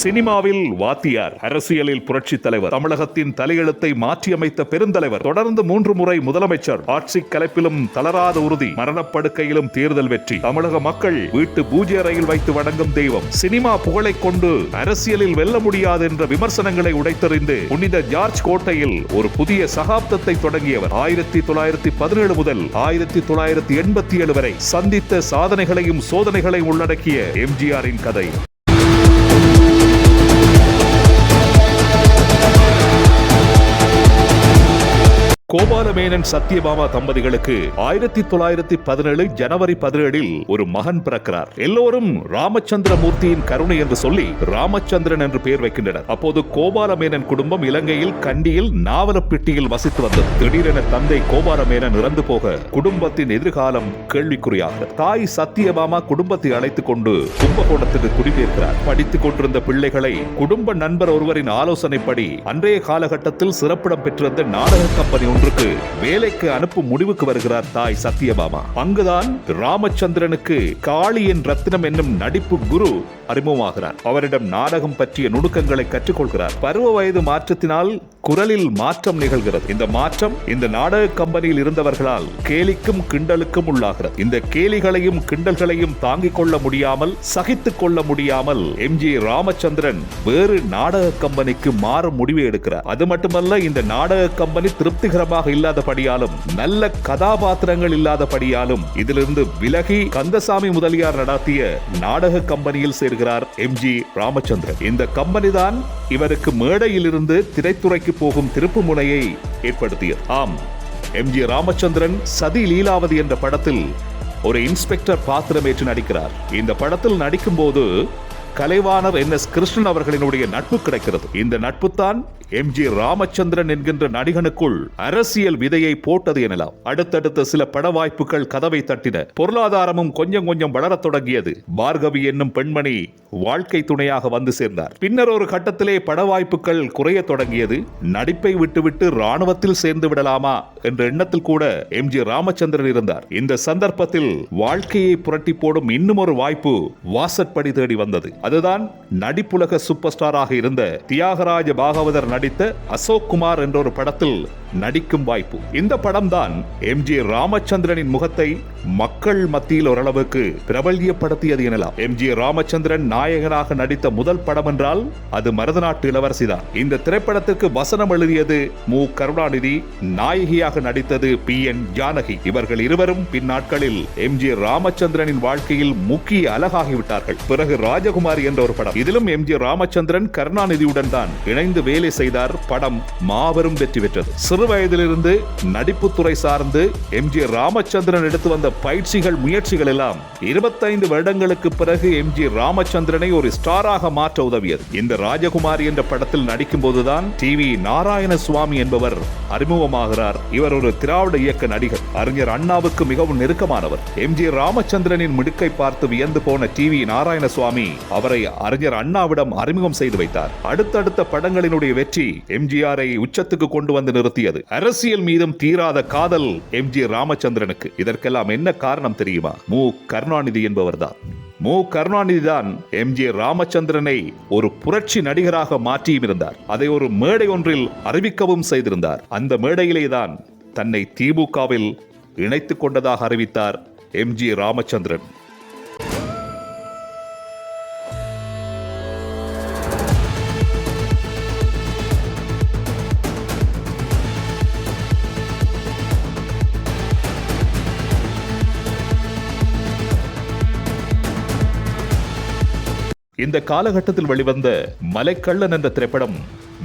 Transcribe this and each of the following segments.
சினிமாவில் வாத்தியார் அரசியலில் புரட்சி தலைவர் தமிழகத்தின் தலையெழுத்தை மாற்றியமைத்த பெருந்தலைவர் தொடர்ந்து மூன்று முறை முதலமைச்சர் ஆட்சி கலைப்பிலும் தளராத உறுதி மரணப்படுக்கையிலும் தேர்தல் வெற்றி தமிழக மக்கள் வீட்டு பூஜை அறையில் வைத்து வணங்கும் தெய்வம் சினிமா புகழை கொண்டு அரசியலில் வெல்ல முடியாது என்ற விமர்சனங்களை உடைத்தறிந்து புனித ஜார்ஜ் கோட்டையில் ஒரு புதிய சகாப்தத்தை தொடங்கியவர். ஆயிரத்தி தொள்ளாயிரத்தி பதினேழு முதல் ஆயிரத்தி தொள்ளாயிரத்தி எண்பத்தி ஏழு வரை சந்தித்த சாதனைகளையும் சோதனைகளையும் உள்ளடக்கிய எம்ஜிஆரின் கதை. கோபாலமேனன் சத்யபாமா தம்பதிகளுக்கு ஆயிரத்தி தொள்ளாயிரத்தி பதினேழு ஜனவரி பதினேழில் ஒரு மகன் பிறக்கிறார். எல்லோரும் ராமச்சந்திர மூர்த்தியின் கருணை என்று சொல்லி ராமச்சந்திரன் என்று பெயர் வைக்கின்றனர். அப்போது கோபாலமேனன் குடும்பம் இலங்கையில் கண்டியில் நாவலப்பிட்டியில் வசித்து வந்தது. திடீரென தந்தை கோபாலமேனன் இறந்து போக குடும்பத்தின் எதிர்காலம் கேள்விக்குறியாக தாய் சத்யபாமா குடும்பத்தை அழைத்துக் கொண்டு கும்பகோணத்துக்கு குடிபெயர்க்கிறார். படித்துக் கொண்டிருந்த பிள்ளைகளை குடும்ப நண்பர் ஒருவரின் ஆலோசனைப்படி அன்றைய காலகட்டத்தில் சிறப்பிடம் பெற்றிருந்த நாடக கம்பெனி ஒன்றுக்கு வேலைக்கு அனுப்பும் முடிவுக்கு வருகிறார் தாய் சத்யபாமா. அங்குதான் ராமச்சந்திரனுக்கு காளியின் ரத்னம் என்னும் நடிப்பு குரு அறிமுகமாகிறார். அவரிடம் நாடகம் பற்றிய நுணுக்கங்களை கற்றுக்கொள்கிறார். பருவ வயது மாற்றத்தினால் குரலில் மாற்றம் நிகழ்கிறது. இந்த மாற்றம் இந்த நாடக கம்பெனியில் இருந்தவர்களால் கேலிக்கும் கிண்டலுக்கும் உள்ளாகிறது. இந்த கேலிகளையும் கிண்டல்களையும் தாங்கிக் கொள்ள முடியாமல் சகித்துக் கொள்ள முடியாமல் எம். ஜி. ராமச்சந்திரன் வேறு நாடக கம்பெனிக்கு மாறும் முடிவை எடுக்கிறார். அது மட்டுமல்ல இந்த நாடக கம்பெனி திருப்திகரமாக இல்லாதபடியாலும் நல்ல கதாபாத்திரங்கள் இல்லாதபடியாலும் இதிலிருந்து விலகி கந்தசாமி முதலியார் நடாத்திய நாடக கம்பெனியில் சேர்கிறார் எம் ஜி ராமச்சந்திரன். இந்த கம்பெனி தான் இவருக்கு மேடையிலிருந்து திரைத்துறைக்கு போகும் திருப்பு முனையை ஏற்படுத்தியது. ஆம் எம் ஜி ராமச்சந்திரன் சதி லீலாவதி என்ற படத்தில் ஒரு இன்ஸ்பெக்டர் பாத்திரமேற்று நடிக்கிறார். இந்த படத்தில் நடிக்கும் போது கலைவாணர் என் எஸ் கிருஷ்ணன் அவர்களினுடைய நட்பு கிடைக்கிறது. இந்த நட்புத்தான் எம் ஜி ராமச்சந்திரன் என்கின்ற நடிகனுக்குள் அரசியல் விதையை போட்டது எனலாம். அடுத்தடுத்த சில பட வாய்ப்புகள் கதவை தட்டின. பொருளாதாரமும் கொஞ்சம் கொஞ்சம் வளரத் தொடங்கியது. பார்கவி என்னும் பெண்மணி வாழ்க்கை துணையாக வந்து சேர்ந்தார். பின்னர் ஒரு கட்டத்திலே பட வாய்ப்புகள் குறையத் தொடங்கியது. நடிப்பை விட்டுவிட்டு ராணுவத்தில் சேர்ந்து விடலாமா என்ற எண்ணத்தில் கூட எம் ஜி ராமச்சந்திரன் இருந்தார். இந்த சந்தர்ப்பத்தில் வாழ்க்கையை புரட்டி போடும் இன்னும் ஒரு வாய்ப்பு வாசற்படி தேடி வந்தது. அதுதான் நடிப்புலக சூப்பர் ஸ்டாராக இருந்த தியாகராஜ பாகவதர் நடித்த அசோக் குமார் என்ற ஒரு படத்தில் நடிக்கும் வாய்ப்பு. இந்த படம் தான் எம் ஜி ராமச்சந்திரனின் முகத்தை மக்கள் மத்தியில் ஓரளவுக்கு பிரபல்யப்படுத்தியது எனலாம். எம் ஜி ராமச்சந்திரன் நாயகனாக நடித்த முதல் படம் என்றால் அது மருதநாட்டு இளவரசி தான் இந்த திரைப்படத்திற்கு வசனம் எழுதியது மு. கருணாநிதி நாயகியாக நடித்தது பி. என். ஜானகி. இவர்கள் இருவரும் பின்னாட்களில் எம் ஜி ராமச்சந்திரனின் வாழ்க்கையில் முக்கிய அழகாகிவிட்டார்கள் பிறகு ராஜகுமாரி என்ற ஒரு படம். இதிலும் எம் ஜி ராமச்சந்திரன் கருணாநிதியுடன் தான் இணைந்து வேலை செய்தார். படம் மாபெரும் வெற்றி பெற்றது. சிறு வயதிலிருந்து நடிப்புத்துறை சார்ந்து எம் ஜி ராமச்சந்திரன் எடுத்து வந்த பயிற்சிகள் முயற்சிகள் எல்லாம் இருபத்தைந்து வருடங்களுக்கு பிறகு எம் ஜி ராமச்சந்திரனை ஒரு ஸ்டாராக மாற்ற உதவியது. இந்த ராஜகுமாரி என்ற படத்தில் நடிக்கும் போதுதான் டி வி நாராயண சுவாமி என்பவர் அறிமுகமாகிறார். இவர் ஒரு திராவிட இயக்க நடிகர். அறிஞர் அண்ணாவுக்கு மிகவும் நெருக்கமானவர். எம் ஜி ராமச்சந்திரனின் மிடுக்கை பார்த்து வியந்து போன டி வி நாராயணசுவாமி அவரை அறிஞர் அண்ணாவிடம் அறிமுகம் செய்து வைத்தார். அடுத்தடுத்த படங்களினுடைய வெற்றி எம்ஜிஆரை உச்சத்துக்கு கொண்டு வந்து நிறுத்திய தோன்றியது அரசியல் மீதும் தீராத காதல் எம். ஜி. ராமச்சந்திரனுக்கு. இதற்கெல்லாம் என்ன காரணம் தெரியுமா? மு. கருணாநிதி என்பவர்தான். மு. கருணாநிதி தான் எம். ஜி. ராமச்சந்திரனை ஒரு புரட்சி நடிகராக மாற்றியும் இருந்தார். அதை ஒரு மேடை ஒன்றில் அறிவிக்கவும் செய்திருந்தார். அந்த மேடையிலே தான் தன்னை திமுகவில் இணைத்துக் கொண்டதாக அறிவித்தார் எம். ஜி. ராமச்சந்திரன். இந்த காலகட்டத்தில் வெளிவந்த மலைக்கள்ளன் என்ற திரைப்படம்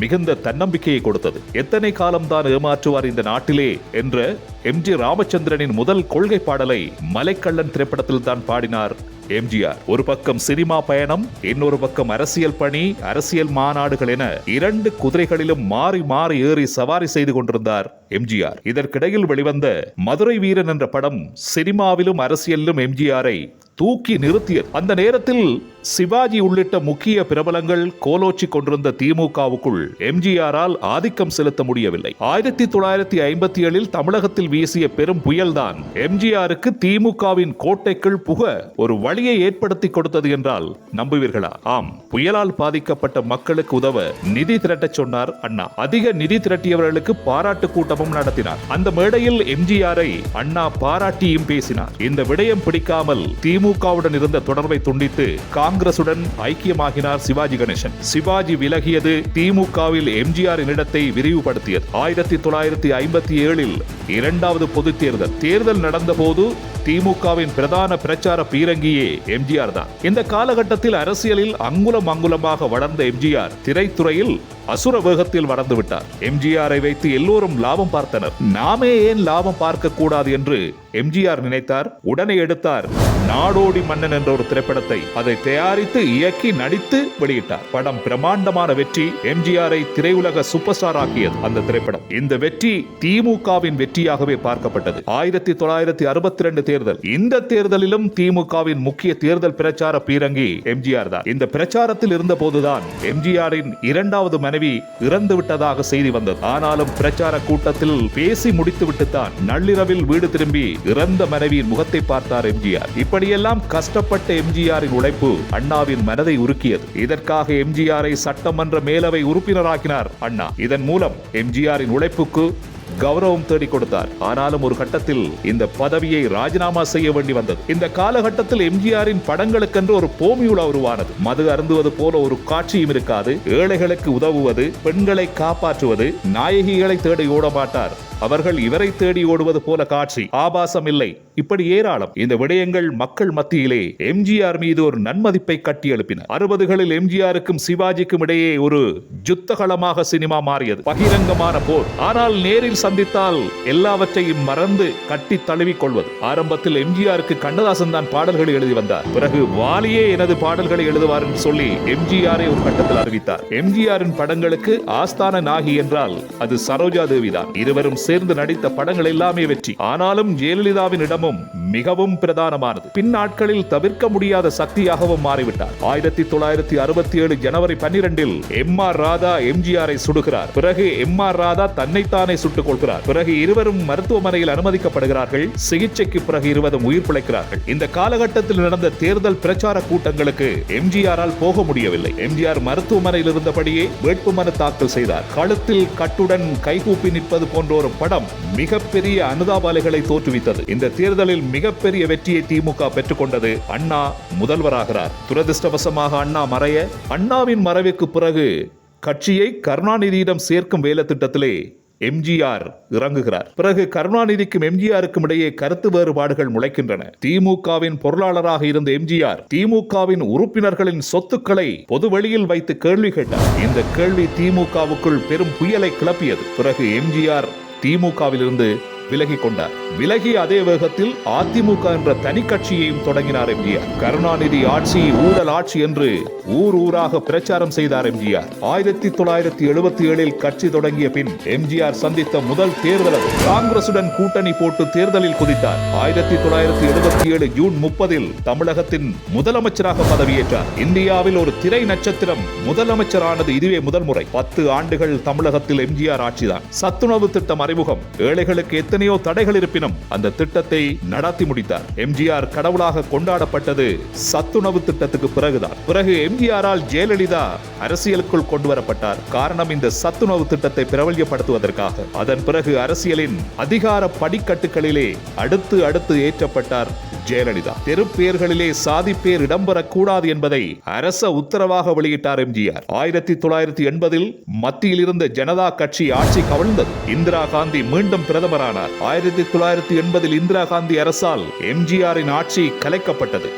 மிகுந்த தன்னம்பிக்கையை கொடுத்தது. எத்தனை காலம்தான் ஏமாற்றுவார் இந்த நாட்டிலே என்ற எம் ஜி ராமச்சந்திரனின் முதல் கொள்கை பாடலை மலைக்கள்ளன் திரைப்படத்தில் தான் பாடினார் எம்ஜிஆர். ஒரு பக்கம் சினிமா பயணம் இன்னொரு பக்கம் அரசியல் பணி அரசியல் மாநாடுகள் என இரண்டு குதிரைகளிலும் மாறி மாறி ஏறி சவாரி செய்து கொண்டிருந்தார் எம்ஜிஆர். இதற்கிடையில் வெளிவந்த மதுரை வீரன் என்ற படம் சினிமாவிலும் அரசியலிலும் எம்ஜிஆரை தூக்கி நிறுத்தியது. அந்த நேரத்தில் சிவாஜி உள்ளிட்ட முக்கிய பிரபலங்கள் கோலோச்சி கொண்டிருந்த திமுகவுக்குள் எம்ஜிஆரால் ஆதிக்கம் செலுத்த முடியவில்லை. ஆயிரத்தி தொள்ளாயிரத்தி ஐம்பத்தி ஏழில் தமிழகத்தில் வீசிய பெரும் புயல்தான் எம்ஜிஆருக்கு திமுகவின் கோட்டைக்குள் புக ஒரு வழி வழியை ஏற்படுத்தி கொடுத்தது என்றால் நம்புவீர்களா? ஆம். புயலால் பாதிக்கப்பட்ட மக்களுக்கு உதவ நிதி திரட்ட சொன்னார் அண்ணா. அதிக நிதி திரட்டியவர்களுக்கு பாராட்டு கூட்டமும் நடத்தினார். அந்த மேடையில் எம்ஜிஆரை அண்ணா பாராட்டியும் பேசினார். இந்த விடயம் பிடிக்காமல் திமுகவுடன் இருந்த தொடர்பை துண்டித்து காங்கிரசுடன் ஐக்கியமாகினார் சிவாஜி கணேசன். சிவாஜி விலகியது திமுகவில் எம்ஜிஆரின் இடத்தை விரிவுபடுத்தியது. ஆயிரத்தி தொள்ளாயிரத்தி ஐம்பத்தி ஏழில் இரண்டாவது பொதுத் தேர்தல். தேர்தல் நடந்தபோது திமுகவின் பிரதான பிரச்சார பீரங்கியே எம்ஜிஆர் தான். இந்த காலகட்டத்தில் அரசியலில் அங்குலம் அங்குலமாக வளர்ந்த எம்ஜிஆர் திரைத்துறையில் அசுர வேகத்தில் வளர்ந்து விட்டார். எம்ஜிஆரை வைத்து எல்லோரும் லாபம் பார்த்தனர். நாமே ஏன் லாபம் பார்க்க கூடாது என்று எம்ஜிஆர் நினைத்தார் உடனே எடுத்தார். நாடோடி மன்னன் என்ற ஒரு திரைப்படத்தை அதை தயாரித்து இயக்கி நடித்து வெளியிட்டார். படம் பிரம்மாண்டமான வெற்றி எம்ஜிஆரை திரையுலக சூப்பர் ஸ்டார் ஆக்கியது அந்த திரைப்படம். இந்த வெற்றி திமுகவின் வெற்றியாகவே பார்க்கப்பட்டது. ஆயிரத்தி தொள்ளாயிரத்தி அறுபத்தி ரெண்டு தேர்தல். இந்த தேர்தலிலும் திமுகவின் முக்கிய தேர்தல் பிரச்சார பீரங்கி எம்ஜிஆர் தான். இந்த பிரச்சாரத்தில் இருந்த போதுதான் எம்ஜிஆரின் இரண்டாவது மனைவி இறந்து விட்டதாக செய்தி வந்தது. ஆனாலும் பிரச்சார கூட்டத்தில் பேசி முடித்து விட்டுத்தான். நள்ளிரவில் வீடு திரும்பி இறந்த மனைவியின் முகத்தை பார்த்தார் எம்ஜிஆர். இப்படியெல்லாம் கஷ்டப்பட்ட எம்ஜிஆரின் உழைப்பு அண்ணாவின் மனதை உருக்கியது. இதற்காக எம்ஜிஆரை சட்டமன்ற மேலவை உறுப்பினராக்கினார் அண்ணா. இதன் மூலம் எம்ஜிஆரின் உழைப்புக்கு கௌரவம் தேடிக் கொடுத்தார். ஆனாலும் ஒரு கட்டத்தில் இந்த பதவியை ராஜினாமா செய்ய வேண்டி வந்தது. இந்த காலகட்டத்தில் எம்ஜிஆரின் படங்களுக்கென்று ஒரு போமியுலா உருவானது. மது அருந்துவது போல ஒரு காட்சியும் இருக்காது. ஏழைகளுக்கு உதவுவது பெண்களை காப்பாற்றுவது நாயகிகளை தேடி ஓட மாட்டார் அவர்கள் இவரை தேடி ஓடுவது போல காட்சி ஆபாசம் இல்லை இப்படி ஏராளம். இந்த விடயங்கள் மக்கள் மத்தியிலே எம்ஜிஆர் மீது ஒரு நன்மதிப்பை கட்டி எழுப்பின. அறுபதுகளில் எம்ஜிஆருக்கும் சிவாஜிக்கும் இடையே ஒரு யுத்தகலமாக சினிமா மாறியது. பகிரங்கமான போர். ஆனால் நேரில் சந்தித்தால் எல்லாவற்றையும் மறந்து கட்டி தழுவிக் கொள்வது. ஆரம்பத்தில் எம்ஜிஆருக்கு கண்ணதாசன் தான் பாடல்களை எழுதி வந்தார். பிறகு வாலியே எனது பாடல்களை எழுதுவார் என்று சொல்லி எம்ஜிஆரை ஒரு கட்டத்தில் அறிவித்தார். எம்ஜிஆரின் படங்களுக்கு ஆஸ்தான நாகி என்றால் அது சரோஜா தேவி தான். இருவரும் சேர்ந்து நடித்த படங்கள் எல்லாமே வெற்றி. ஆனாலும் ஜெயலலிதாவின் இடமும் மிகவும் பிரதானமானது. பின்னாட்களில் தவிர்க்க முடியாத சக்தியாகவும் மாறிவிட்டார். ஆயிரத்தி தொள்ளாயிரத்தி அறுபத்தி ஏழு ஜனவரி பன்னிரண்டில் எம் ஆர் ராதா எம்ஜிஆரை சுடுகிறார். பிறகு எம் ஆர் ராதா தன்னைத்தானே சுட்டுக் கொள்கிறார் பிறகு இருவரும் மருத்துவமனையில் அனுமதிக்கப்படுகிறார்கள். சிகிச்சைக்கு பிறகு இருவரும் உயிர் பிழைக்கிறார்கள். இந்த காலகட்டத்தில் நடந்த தேர்தல் பிரச்சார கூட்டங்களுக்கு எம்ஜிஆரால் போக முடியவில்லை. எம்ஜிஆர் மருத்துவமனையில் இருந்தபடியே வேட்புமனு தாக்கல் செய்தார். கழுத்தில் கட்டுடன் கைகூப்பி நிற்பது போன்ற ஒரு படம் மிகப்பெரிய அனுதாபாலைகளை தோற்றுவித்தது. இந்த தேர்தலில் மிகப்பெரிய வெற்றியை திமுக பெற்றுக்கொண்டது அண்ணா முதல்வராகிறார். துரதிருஷ்டவசமாக அண்ணா மறைய அண்ணாவின் மறைவுக்கு பிறகு கட்சியை கருணாநிதியிடம் சேர்க்கும் வேலை திட்டத்திலே எம்ஜிஆர் இறங்குகிறார். பிறகு கருணாநிதிக்கும் எம்ஜிஆருக்கும் இடையே கருத்து வேறுபாடுகள் முளைக்கின்றன. திமுகவின் பொருளாளராக இருந்த எம்ஜிஆர் திமுகவின் உறுப்பினர்களின் சொத்துக்களை பொது வெளியில் வைத்து கேள்வி கேட்டார். இந்த கேள்வி திமுகவுக்குள் பெரும் புயலை கிளப்பியது. பிறகு எம்ஜிஆர் திமுகவிலிருந்து விலகி கொண்டார் விலகி அதே வேகத்தில் அதிமுக என்ற தனி கட்சியையும் தொடங்கினார் எம்ஜிஆர். கருணாநிதி ஆட்சி ஊழல் ஆட்சி என்று ஊர் ஊராக பிரச்சாரம் செய்தார் எம்ஜிஆர். ஆயிரத்தி தொள்ளாயிரத்தி எழுபத்தி ஏழில் கட்சி தொடங்கிய பின் எம்ஜிஆர் சந்தித்த முதல் தேர்தல் காங்கிரசுடன் கூட்டணி போட்டு தேர்தலில் குதித்தார். ஆயிரத்தி தொள்ளாயிரத்தி எழுபத்தி ஏழு ஜூன் முப்பதில் தமிழகத்தின் முதலமைச்சராக பதவியேற்றார். இந்தியாவில் ஒரு திரை நட்சத்திரம் முதலமைச்சரானது இதுவே முதல் முறை. பத்து ஆண்டுகள் தமிழகத்தில் எம்ஜிஆர் ஆட்சிதான். சத்துணவு திட்டம் அறிமுகம். ஏழைகளுக்கு எத்தனையோ தடைகள் இருப்பினும் அந்த திட்டத்தை நடத்தி முடித்தார். எம்ஜிஆர் கடவுளாக கொண்டாடப்பட்டது சத்துணவு திட்டத்துக்கு பிறகுதான். பிறகு எம்ஜிஆரால் ஜெயலலிதா அரசியலுக்குள் கொண்டு வரப்பட்டார் காரணம் இந்த சத்துணவு திட்டத்தை பிரபல்யப்படுத்துவதற்காக. அதன் பிறகு அரசியலின் அதிகார படிக்கட்டுகளிலே அடுத்து அடுத்து ஏற்றப்பட்டார் ஜெயலலிதா. தெருப்பேர்களிலே சாதி பேர் இடம்பெறக்கூடாது என்பதை அரச உத்தரவாக வெளியிட்டார் எம்ஜிஆர். ஆயிரத்தி தொள்ளாயிரத்தி எண்பதில் மத்தியில் இருந்த ஜனதா கட்சி ஆட்சி கவிழ்ந்தது. இந்திரா காந்தி மீண்டும் பிரதமரானார். ஆயிரத்தி தொள்ளாயிரத்தி எண்பதில் இந்திரா காந்தி அரசால் எம்ஜிஆரின் ஆட்சி கலைக்கப்பட்டது.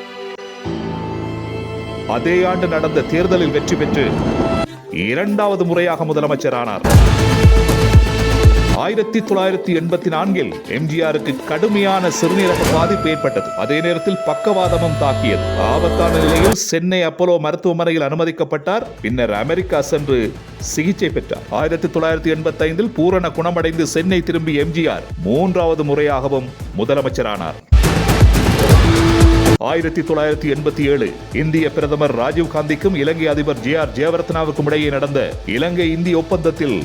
அதே ஆண்டு நடந்த தேர்தலில் வெற்றி பெற்று இரண்டாவது முறையாக முதலமைச்சரானார் ஆயிரத்தி தொள்ளாயிரத்தி எண்பத்தி நான்கில் எம்ஜிஆருக்கு கடுமையான சிறுநீரக பாதிப்பு ஏற்பட்டது. அதே நேரத்தில் பக்கவாதமும் தாக்கியது. ஆபத்தான நிலையில் சென்னை அப்போலோ மருத்துவமனையில் அனுமதிக்கப்பட்டார். பின்னர் அமெரிக்கா சென்று சிகிச்சை பெற்றார். ஆயிரத்தி தொள்ளாயிரத்தி எண்பத்தி ஐந்தில் பூரண குணமடைந்து சென்னை திரும்பிய எம்ஜிஆர் மூன்றாவது முறையாகவும் முதலமைச்சரானார். ஆயிரத்தி தொள்ளாயிரத்தி எண்பத்தி ஏழு இந்திய பிரதமர் ராஜீவ் காந்திக்கும் இலங்கை அதிபர் ஜே ஆர் ஜெயவர்த்தனாவுக்கும் இடையே நடந்த இலங்கை இந்திய ஒப்பந்தத்தில்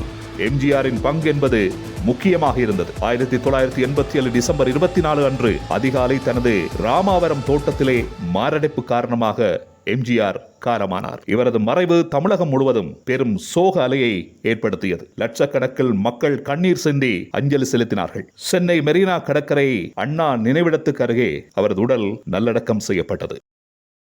எம்ஜிஆரின் பங்கு என்பது முக்கியமாக இருந்தது. ஆயிரத்தி தொள்ளாயிரத்தி எண்பத்தி ஏழு டிசம்பர் இருபத்தி நாலு அன்று அதிகாலை தனது ராமாவரம் தோட்டத்திலே மாரடைப்பு காரணமாக எம்ஜிஆர் காலமானார். இவரது மறைவு தமிழகம் முழுவதும் பெரும் சோக அலையை ஏற்படுத்தியது. லட்சக்கணக்கில் மக்கள் கண்ணீர் சிந்தி அஞ்சலி செலுத்தினார்கள். சென்னை மெரினா கடற்கரை அண்ணா நினைவிடத்துக்கு அருகே அவரது உடல் நல்லடக்கம் செய்யப்பட்டது.